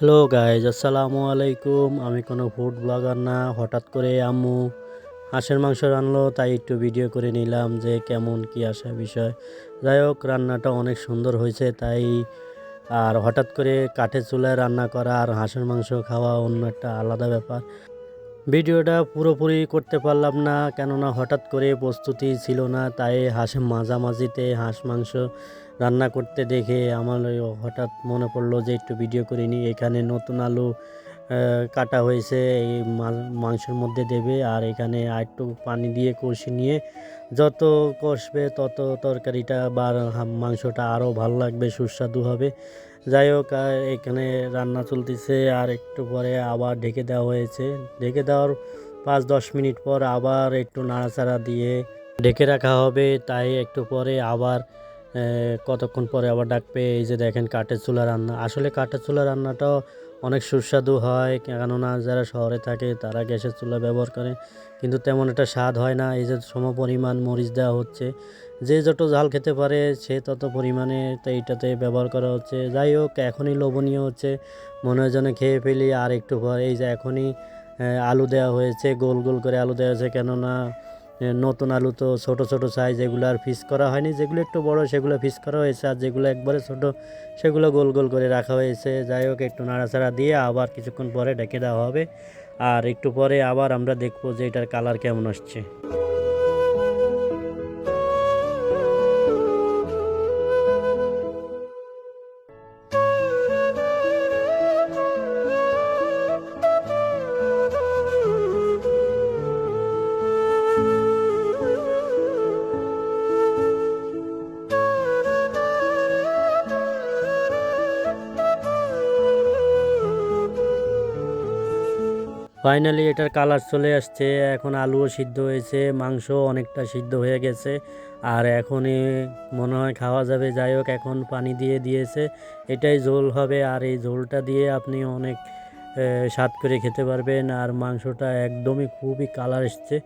Hello guys আসসালামু আলাইকুম আমি কোনো ফুড ব্লগার না। হঠাৎ করে আম্মু হাঁসের মাংস রান্নলো তাই একটু ভিডিও করে নিলাম যে কেমন কি আসা বিষয়। যাই হোক, রান্নাটা অনেক সুন্দর হয়েছে, তাই আর হঠাৎ করে কাঠের চুলায় রান্না করা আর হাঁসের মাংস খাওয়া অন্য একটা আলাদা ব্যাপার। ভিডিওটা পুরোপুরি করতে পারলাম না, কেননা হঠাৎ করে প্রস্তুতি ছিল না, তাই হাঁসের মাঝামাঝিতে হাঁস মাংস রান্না করতে দেখে আমার হঠাৎ মনে পড়ল যে একটু ভিডিও করে নিই এখানে নতুন আলু কাটা হয়েছে, এই মাংসের মধ্যে দেবে আর এখানে আর একটু পানি দিয়ে কষি নিয়ে যত কষবে তত তরকারিটা বা মাংসটা আরও ভালো লাগবে, সুস্বাদু হবে। যাই হোক আর এখানে রান্না চলতেছে আর একটু পরে আবার ঢেকে দেওয়া হয়েছে। ঢেকে দেওয়ার পাঁচ দশ মিনিট পর আবার একটু নাড়াচাড়া দিয়ে ঢেকে রাখা হবে। তাই একটু পরে আবার কতক্ষণ পরে আবার ডাকবে এই যে দেখেন কাঠের চুলা রান্না। আসলে কাঠের চুলা রান্নাটাও অনেক সুস্বাদু হয়, কেননা যারা শহরে থাকে তারা গ্যাসের চুলা ব্যবহার করে, কিন্তু তেমন একটা স্বাদ হয় না। এই যে সম পরিমাণ মরিচ দেওয়া হচ্ছে, যে যত ঝাল খেতে পারে সে তত পরিমাণে তো এইটাতে ব্যবহার করা হচ্ছে। যাই হোক, এখনই লোভনীয় হচ্ছে, মনে হয় যেন খেয়ে ফেলি আর একটু পর। এই যে এখনই আলু দেওয়া হয়েছে, গোল গোল করে আলু দেওয়া হয়েছে, কেননা নতুন আলু তো ছোট ছোট সাইজ এগুলো আর ফিস করা হয়নি। যেগুলো একটু বড়, সেগুলো ফিস করা হয়েছে। আর যেগুলো একবারে ছোট, সেগুলো গোল গোল করে রাখা হয়েছে। যাই হোক, একটু নাড়াচাড়া দিয়ে আবার কিছুক্ষণ পরে ঢেকে দেওয়া হবে। আর একটু পরে আবার আমরা দেখব যে এটার কালার কেমন আসছে। ফাইনালি এটার কালার চলে আসছে। এখন আলুও সিদ্ধ হয়েছে মাংস অনেকটা সিদ্ধ হয়ে গেছে। আর এখনই মনে হয় খাওয়া যাবে। যাই হোক, এখন পানি দিয়ে দিয়েছে। এটাই ঝোল হবে। আর এই ঝোলটা দিয়ে আপনি অনেক স্বাদ করে খেতে পারবেন। আর মাংসটা একদমই খুবই কালার এসছে।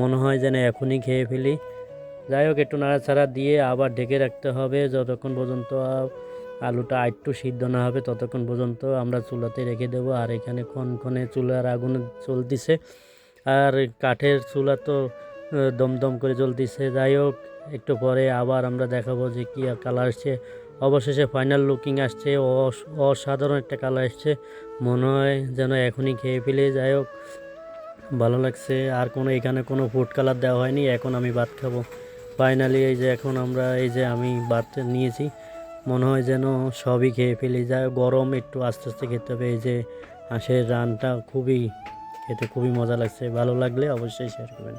মনে হয় যেন এখনই খেয়ে ফেলি। যাই হোক, একটু নাড়াচাড়া দিয়ে আবার ঢেকে রাখতে হবে। যতক্ষণ পর্যন্ত আলুটা একটু সিদ্ধ না হবে ততক্ষণ পর্যন্ত আমরা চুলাতে রেখে দেবো। আর এখানে ক্ষণক্ষণে চুলার আগুন চলতিছে। আর কাঠের চুলা তো দমদম করে চলতিছে। যাই হোক, একটু পরে আবার আমরা দেখাবো যে কী কালার আসছে। অবশেষে ফাইনাল লুকিং আসছে। অস- অসাধারণ একটা কালার আসছে। মনে হয় যেন এখনই খেয়ে ফেলে। যাই হোক, ভালো লাগছে। আর কোনো, এখানে কোনো ফুড কালার দেওয়া হয়নি। এখন আমি ভাত খাব। ফাইনালি এই যে এখন আমরা, এই যে আমি ভাত নিয়েছি। মনে হয় যেন সবই খেয়ে ফেলে। যায় গরম একটু আস্তে আস্তে খেতে হবে। এই যে হাঁসের রানটা খুবই খেতে খুবই মজা লাগছে। ভালো লাগলে অবশ্যই শেয়ার করবেন।